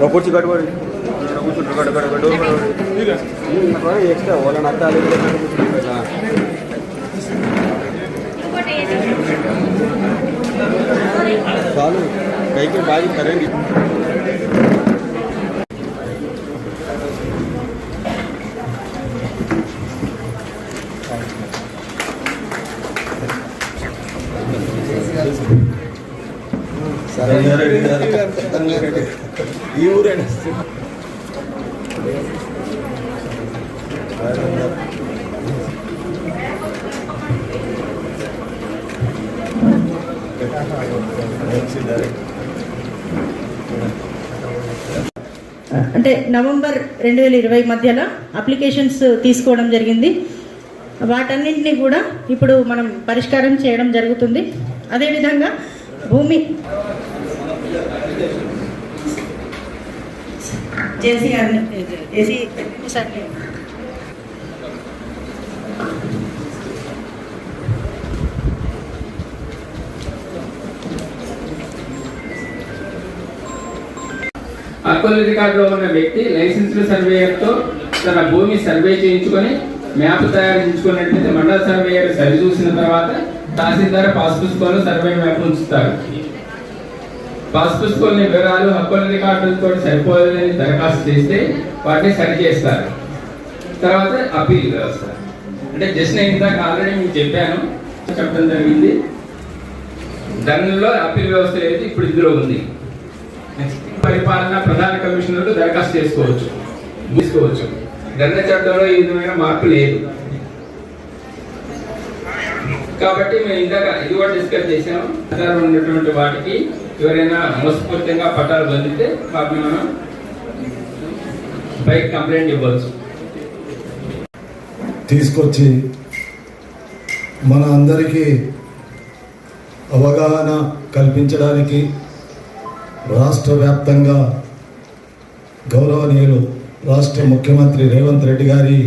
ఒక కుర్చీ కట్టుకోండి కూర్చుంటారు కట్టు కట్టు కట్టు ఎక్స్ట్రా వాళ్ళని అత్తాలి చాలు ఈ ఊరేనా? అంటే నవంబర్ రెండు వేల ఇరవై మధ్యలో అప్లికేషన్స్ తీసుకోవడం జరిగింది. వాటన్నింటినీ కూడా ఇప్పుడు మనం పరిష్కారం చేయడం జరుగుతుంది. అదేవిధంగా భూమి జేసీ గారిని జేసీ సార్ని రికార్డులో ఉన్న వ్యక్తి లైసెన్స్డ్ సర్వేయర్తో తన భూమి సర్వే చేయించుకొని మ్యాప్ తయారు చేయించుకున్నట్లయితే మండల సర్వేయర్ సరి చూసిన తర్వాత తహసీల్దార్ పాస్ పుస్తకంలో సర్వే మ్యాప్ ఉంచుతారు. పాస్ కొన్ని వివరాలు హక్కుల రికార్డులతో సరిపోలేని దరఖాస్తు చేస్తే వాటిని సరి చేస్తారు. తర్వాత అప్పీల్ వ్యవస్థ. అంటే జస్ట్ నేను ఇందాక ఆల్రెడీ మీకు చెప్పాను చెప్పడం జరిగింది. దానిలో అప్పీల్ వ్యవస్థ ఏది? ఇప్పుడు ఇందులో ఉంది. పరిపాలన ప్రధాన కమిషనర్లు దరఖాస్తు చేసుకోవచ్చు. తీసుకోవచ్చు. దండ చట్టంలో ఈ విధమైన మార్పు లేదు. కాబట్టి మేము ఇందాక ఇది కూడా డిస్కస్ చేసాము ఉన్నటువంటి వాటికి ఎవరైనా మోసపూరితంగా పట్టాలు పొందితే వాటిని మనం బైక్ కంప్లైంట్ ఇవ్వచ్చు. తీసుకొచ్చి మన అందరికీ అవగాహన కల్పించడానికి రాష్ట్ర వ్యాప్తంగా గౌరవనీయులు రాష్ట్ర ముఖ్యమంత్రి రేవంత్ రెడ్డి గారి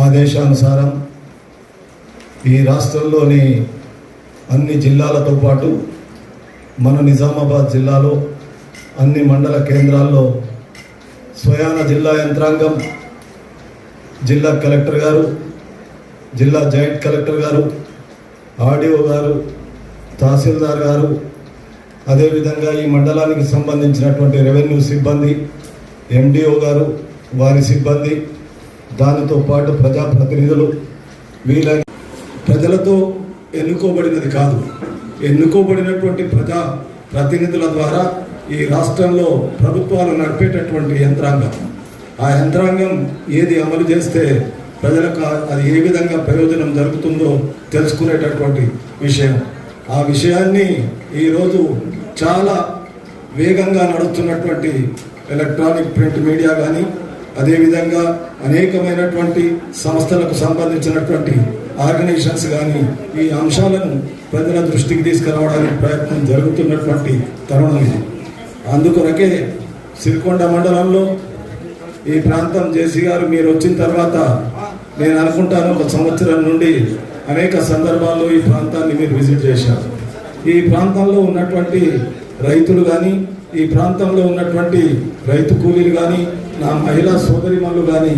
ఆదేశానుసారం ఈ రాష్ట్రంలోని అన్ని జిల్లాలతో పాటు మన నిజామాబాద్ జిల్లాలో అన్ని మండల కేంద్రాల్లో స్వయాన జిల్లా యంత్రాంగం జిల్లా కలెక్టర్ గారు జిల్లా జాయింట్ కలెక్టర్ గారు ఆర్డీఓ గారు తహసీల్దార్ గారు అదేవిధంగా ఈ మండలానికి సంబంధించినటువంటి రెవెన్యూ సిబ్బంది ఎండిఓ గారు వారి సిబ్బంది దానితో పాటు ప్రజాప్రతినిధులు వీళ్ళ ప్రజలతో ఎన్నుకోబడినది కాదు. ఎన్నుకోబడినటువంటి ప్రజా ప్రతినిధుల ద్వారా ఈ రాష్ట్రంలో ప్రభుత్వాలు నడిపేటటువంటి యంత్రాంగం. ఆ యంత్రాంగం ఏది అమలు చేస్తే ప్రజలకు అది ఏ విధంగా ప్రయోజనం జరుగుతుందో తెలుసుకునేటటువంటి విషయం. ఆ విషయాన్ని ఈరోజు చాలా వేగంగా నడుస్తున్నటువంటి ఎలక్ట్రానిక్ ప్రింట్ మీడియా కానీ అదేవిధంగా అనేకమైనటువంటి సంస్థలకు సంబంధించినటువంటి ఆర్గనైజేషన్స్ కానీ ఈ అంశాలను ప్రజల దృష్టికి తీసుకురావడానికి ప్రయత్నం జరుగుతున్నటువంటి తరుణం ఇది. అందుకొరకే సిరికొండ మండలంలో ఈ ప్రాంతం జేసీ గారు మీరు వచ్చిన తర్వాత నేను అనుకుంటాను ఒక సంవత్సరం నుండి అనేక సందర్భాల్లో ఈ ప్రాంతాన్ని మీరు విజిట్ చేశారు. ఈ ప్రాంతంలో ఉన్నటువంటి రైతులు కానీ ఈ ప్రాంతంలో ఉన్నటువంటి రైతు కూలీలు కానీ నా మహిళా సోదరిమణులు కానీ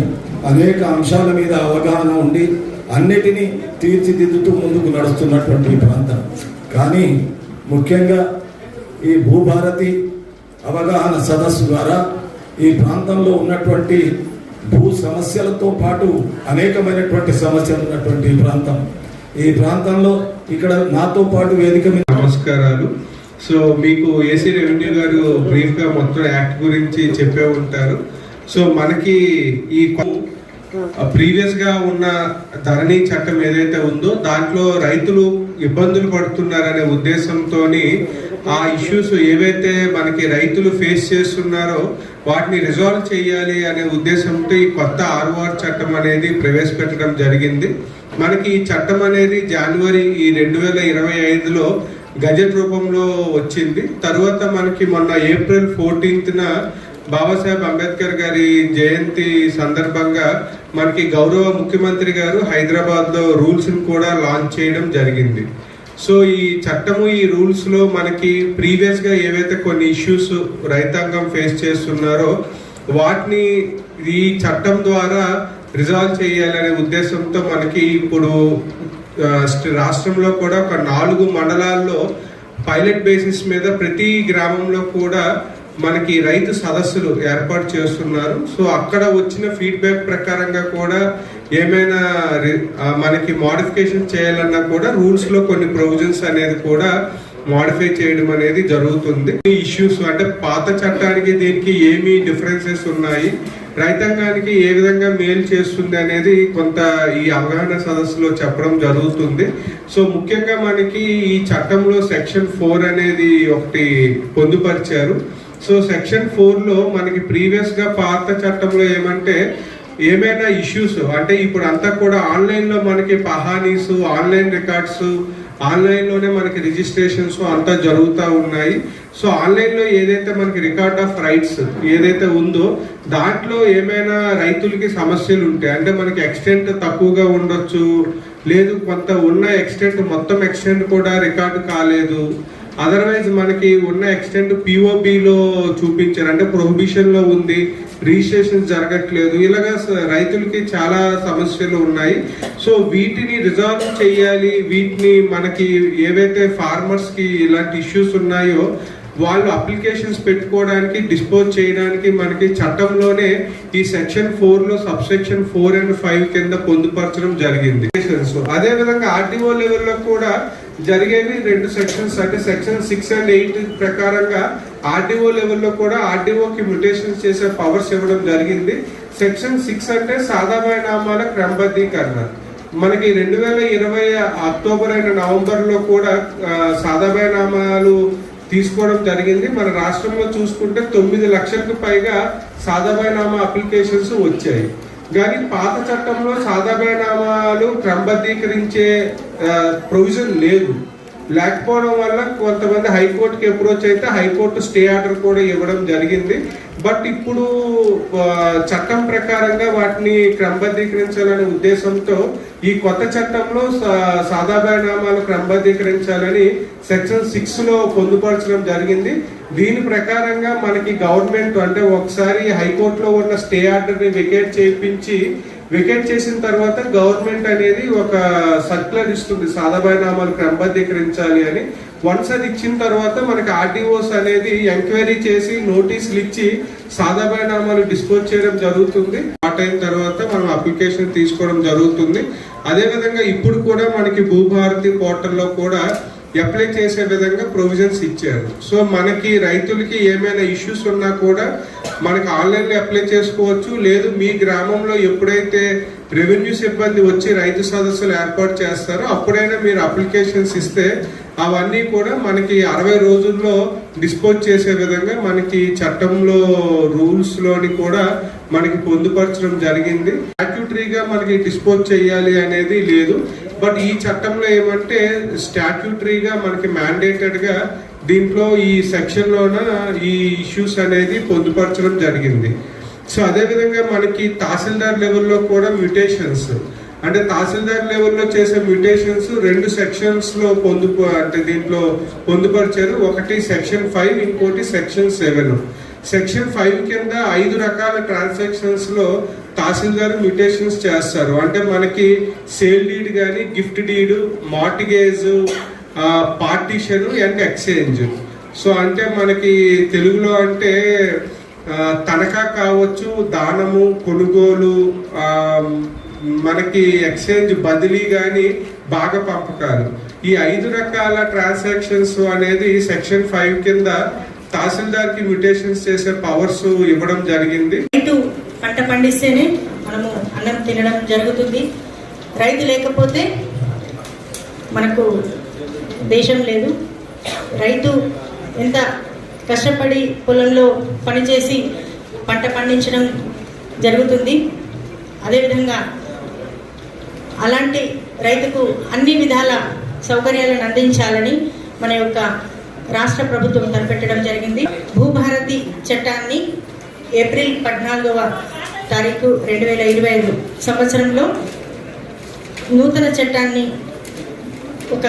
అనేక అంశాల మీద అవగాహన ఉండి అన్నిటినీ తీర్చిదిద్దుతూ ముందుకు నడుస్తున్నటువంటి ఈ ప్రాంతం. కానీ ముఖ్యంగా ఈ భూభారతి అవగాహన సదస్సు ద్వారా ఈ ప్రాంతంలో ఉన్నటువంటి భూ సమస్యలతో పాటు అనేకమైనటువంటి సమస్యలు ఉన్నటువంటి ఈ ప్రాంతం. ఈ ప్రాంతంలో ఇక్కడ నాతో పాటు వేదిక మీద నమస్కారాలు. సో మీకు ఏసీ రెవెన్యూ గారు బ్రీఫ్గా మొత్తం యాక్ట్ గురించి చెప్పే ఉంటారు. సో మనకి ఈ ప్రీవియస్గా ఉన్న ధరణి చట్టం ఏదైతే ఉందో దాంట్లో రైతులు ఇబ్బందులు పడుతున్నారనే ఉద్దేశంతో ఆ ఇష్యూస్ ఏవైతే మనకి రైతులు ఫేస్ చేస్తున్నారో వాటిని రిజాల్వ్ చేయాలి అనే ఉద్దేశంతో ఈ కొత్త ఆర్ఓఆర్ చట్టం అనేది ప్రవేశపెట్టడం జరిగింది. మనకి ఈ చట్టం అనేది జనవరి ఈ రెండు వేల ఇరవై ఐదులో గజెట్ రూపంలో వచ్చింది. తర్వాత మనకి మొన్న ఏప్రిల్ ఫోర్టీన్త్న బాబాసాహెబ్ అంబేద్కర్ గారి జయంతి సందర్భంగా మనకి గౌరవ ముఖ్యమంత్రి గారు హైదరాబాద్లో రూల్స్ని కూడా లాంచ్ చేయడం జరిగింది. సో ఈ చట్టము ఈ రూల్స్లో మనకి ప్రీవియస్గా ఏవైతే కొన్ని ఇష్యూస్ రైతాంగం ఫేస్ చేస్తున్నారో వాటిని ఈ చట్టం ద్వారా రిజాల్వ్ చేయాలనే ఉద్దేశంతో మనకి ఇప్పుడు రాష్ట్రంలో కూడా ఒక నాలుగు మండలాల్లో పైలట్ బేసిస్ మీద ప్రతి గ్రామంలో కూడా మనకి రైతు సదస్సులు ఏర్పాటు చేస్తున్నారు. సో అక్కడ వచ్చిన ఫీడ్బ్యాక్ ప్రకారంగా కూడా ఏమైనా మనకి మోడిఫికేషన్ చేయాలన్నా కూడా రూల్స్లో కొన్ని ప్రొవిజన్స్ అనేది కూడా మోడిఫై చేయడం అనేది జరుగుతుంది. ఇష్యూస్ అంటే పాత చట్టానికి దీనికి ఏమి డిఫరెన్సెస్ ఉన్నాయి. రైతాంగానికి ఏ విధంగా మేలు చేస్తుంది అనేది కొంత ఈ అవగాహన సదస్సులో చెప్పడం జరుగుతుంది. సో ముఖ్యంగా మనకి ఈ చట్టంలో సెక్షన్ ఫోర్ అనేది ఒకటి పొందుపరిచారు. సో సెక్షన్ ఫోర్లో మనకి ప్రీవియస్గా పాత చట్టంలో ఏమంటే ఏమైనా ఇష్యూస్ అంటే ఇప్పుడు అంతా కూడా ఆన్లైన్లో మనకి పహానీస్ ఆన్లైన్ రికార్డ్స్ ఆన్లైన్లోనే మనకి రిజిస్ట్రేషన్స్ అంతా జరుగుతూ ఉన్నాయి. సో ఆన్లైన్లో ఏదైతే మనకి రికార్డ్ ఆఫ్ రైట్స్ ఏదైతే ఉందో దాంట్లో ఏమైనా రైతులకి సమస్యలు ఉంటాయి అంటే మనకి ఎక్స్టెంట్ తక్కువగా ఉండొచ్చు లేదు కొంత ఉన్న ఎక్స్టెంట్ మొత్తం ఎక్స్టెంట్ కూడా రికార్డు కాలేదు. అదర్వైజ్ మనకి ఉన్న ఎక్స్టెంట్ పిఓబిలో చూపించారు. అంటే ప్రొహిబిషన్లో ఉంది రిజిస్ట్రేషన్ జరగట్లేదు. ఇలాగా రైతులకి చాలా సమస్యలు ఉన్నాయి. సో వీటిని రిజాల్వ్ చేయాలి. వీటిని మనకి ఏవైతే ఫార్మర్స్కి ఇలాంటి ఇష్యూస్ ఉన్నాయో వాళ్ళు అప్లికేషన్స్ పెట్టుకోవడానికి డిస్పోజ్ చేయడానికి మనకి చట్టంలోనే ఈ సెక్షన్ ఫోర్లో sub section four and five కింద పొందుపరచడం జరిగింది. అదే విధంగా ఆర్టీఓ లెవెల్లో కూడా జరిగేవి రెండు సెక్షన్స్ అంటే సెక్షన్ సిక్స్ అండ్ ఎయిట్ ప్రకారంగా ఆర్టీఓ లెవెల్లో కూడా ఆర్టీఓకి మ్యుటేషన్స్ చేసే పవర్స్ ఇవ్వడం జరిగింది. సెక్షన్ సిక్స్ అంటే సాధారణ నామాల క్రమబద్ధీకరణ. మనకి రెండు వేల ఇరవై అక్టోబర్ అండ్ నవంబర్లో కూడా సాధారణ నామాలు తీసుకోవడం జరిగింది. మన రాష్ట్రంలో చూసుకుంటే తొమ్మిది లక్షలకు పైగా సాదాబాయినామా అప్లికేషన్స్ వచ్చాయి. కానీ పాత చట్టంలో సాదాబాయినామాలు క్రమబద్ధీకరించే ప్రొవిజన్ లేదు. లేకపోవడం వల్ల కొంతమంది హైకోర్టుకి అప్రోచ్ అయితే హైకోర్టు స్టే ఆర్డర్ కూడా ఇవ్వడం జరిగింది. బట్ ఇప్పుడు చట్టం ప్రకారంగా వాటిని క్రమబద్ధీకరించాలనే ఉద్దేశంతో ఈ కొత్త చట్టంలో సా- సాదాబాయినామాలు క్రమబద్ధీకరించాలని సెక్షన్ సిక్స్లో పొందుపరచడం జరిగింది. దీని ప్రకారంగా మనకి గవర్నమెంట్ అంటే ఒకసారి హైకోర్టులో ఉన్న స్టే ఆర్డర్ని వెకేట్ చేయించి వికెట్ చేసిన తర్వాత గవర్నమెంట్ అనేది ఒక సర్క్యులర్ ఇస్తుంది. సాదాబాయినామాలు క్రమబద్ధీకరించాలి అని. వన్స్ అది ఇచ్చిన తర్వాత మనకి ఆర్టీఓస్ అనేది ఎంక్వైరీ చేసి నోటీసులు ఇచ్చి సాదాబాయినామాలు డిస్పోజ్ చేయడం జరుగుతుంది. పార్ట్ అయిన తర్వాత మనం అప్లికేషన్ తీసుకోవడం జరుగుతుంది. అదేవిధంగా ఇప్పుడు కూడా మనకి భూభారతి పోర్టల్లో కూడా అప్లై చేసే విధంగా ప్రొవిజన్స్ ఇచ్చారు. సో మనకి రైతులకి ఏమైనా ఇష్యూస్ ఉన్నా కూడా మనకి ఆన్లైన్లో అప్లై చేసుకోవచ్చు. లేదు మీ గ్రామంలో ఎప్పుడైతే రెవెన్యూ సిబ్బంది వచ్చి రైతు సదస్సులు ఏర్పాటు చేస్తారో అప్పుడైనా మీరు అప్లికేషన్స్ ఇస్తే అవన్నీ కూడా మనకి అరవై రోజుల్లో డిస్పోజ్ చేసే విధంగా మనకి చట్టంలో రూల్స్లోని కూడా మనకి పొందుపరచడం జరిగింది. స్టాట్యూటరీగా మనకి డిస్పోజ్ చేయాలి అనేది లేదు. బట్ ఈ చట్టంలో ఏమంటే స్టాట్యూటరీగా మనకి మ్యాండేటెడ్గా దీంట్లో ఈ సెక్షన్లోన ఈ ఇష్యూస్ అనేది పొందుపరచడం జరిగింది. సో అదే విధంగా మనకి తహసీల్దార్ లెవెల్లో కూడా మ్యూటేషన్స్ అంటే తహసీల్దార్ లెవెల్లో చేసే మ్యూటేషన్స్ రెండు సెక్షన్స్లో పొందు అంటే దీంట్లో పొందుపరిచారు. ఒకటి సెక్షన్ ఫైవ్ ఇంకోటి సెక్షన్ సెవెన్. సెక్షన్ ఫైవ్ కింద ఐదు రకాల ట్రాన్సాక్షన్స్లో తహసీల్దార్ మ్యూటేషన్స్ చేస్తారు. అంటే మనకి సేల్ డీడ్ కానీ gift deed mortgage partition and exchange. So అంటే మనకి తెలుగులో అంటే తనఖా కావచ్చు దానము కొనుగోలు మనకి ఎక్స్చేంజ్ బదిలీ కానీ బాగా పంపకాలు ఈ ఐదు రకాల ట్రాన్సాక్షన్స్ అనేది సెక్షన్ ఫైవ్ కింద తహసీల్దార్కి మ్యూటేషన్స్ చేసే పవర్స్ ఇవ్వడం జరిగింది. రైతు పంట పండిస్తేనే మనము అన్నం తినడం జరుగుతుంది. రైతు లేకపోతే మనకు దేశం లేదు. రైతు ఎంత కష్టపడి పొలంలో పనిచేసి పంట పండించడం జరుగుతుంది. అదేవిధంగా అలాంటి రైతుకు అన్ని విధాల సౌకర్యాలను అందించాలని మన యొక్క రాష్ట్ర ప్రభుత్వం తలపెట్టడం జరిగింది. భూభారతి చట్టాన్ని ఏప్రిల్ పద్నాలుగవ తారీఖు రెండు వేల ఇరవై ఐదు సంవత్సరంలో నూతన చట్టాన్ని ఒక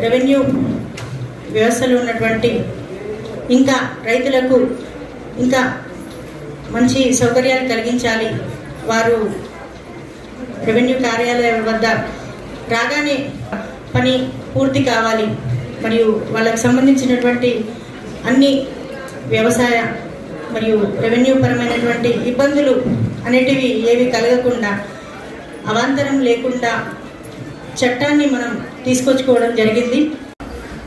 రెవెన్యూ వ్యవస్థలో ఉన్నటువంటి ఇంకా రైతులకు ఇంకా మంచి సౌకర్యాలు కలిగించాలి వారు రెవెన్యూ కార్యాలయం వద్ద రాగానే పని పూర్తి కావాలి. మరియు వాళ్ళకి సంబంధించినటువంటి అన్ని వ్యవసాయ మరియు రెవెన్యూ పరమైనటువంటి ఇబ్బందులు అనేటివి ఏవి కలగకుండా అవాంతరం లేకుండా చట్టాన్ని మనం తీసుకొచ్చుకోవడం జరిగింది.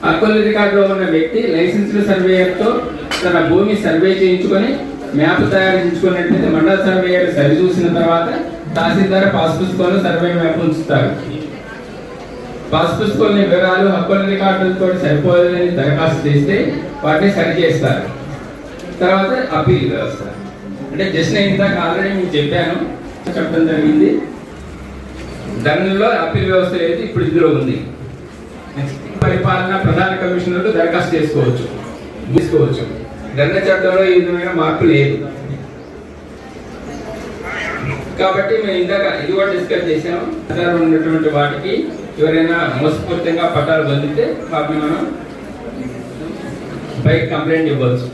అక్కలు రికార్డులో ఉన్న వ్యక్తి లైసెన్స్డ్ సర్వేయర్తో తన భూమి సర్వే చేయించుకొని మ్యాప్ తయారు చేసుకున్నట్లయితే మండల సర్వేయర్ సరి చూసిన తర్వాత తహసీల్దార్ పాస్ పుస్తకంలో సర్వే మ్యాప్ ఉంచుతారు. పాస్ పుస్తకంలోని వివరాలు హక్కుల రికార్డులతో సరిపోలేదని దరఖాస్తు చేస్తే వాటిని సరి చేస్తారు. తర్వాత అప్పీల్ వ్యవస్థ. అంటే జస్ట్ నేను ఇందాక ఆల్రెడీ మీకు చెప్పాను చెప్పడం జరిగింది. దానిలో అప్పీల్ వ్యవస్థ అయితే ఇప్పుడు ఇందులో ఉంది. పరిపాలన ప్రధాన కమిషనర్లు దరఖాస్తు చేసుకోవచ్చు. తీసుకోవచ్చు. దండ చట్టంలో ఈ విధమైన మార్పు లేదు. కాబట్టి మేము ఇందాక ఇది కూడా డిస్కస్ చేసాము పట్టాలు ఉన్నటువంటి వాటికి ఎవరైనా మోసపూరితంగా పట్టాలు పొందితే వాటిని మనం బైక్ కంప్లైంట్ ఇవ్వచ్చు.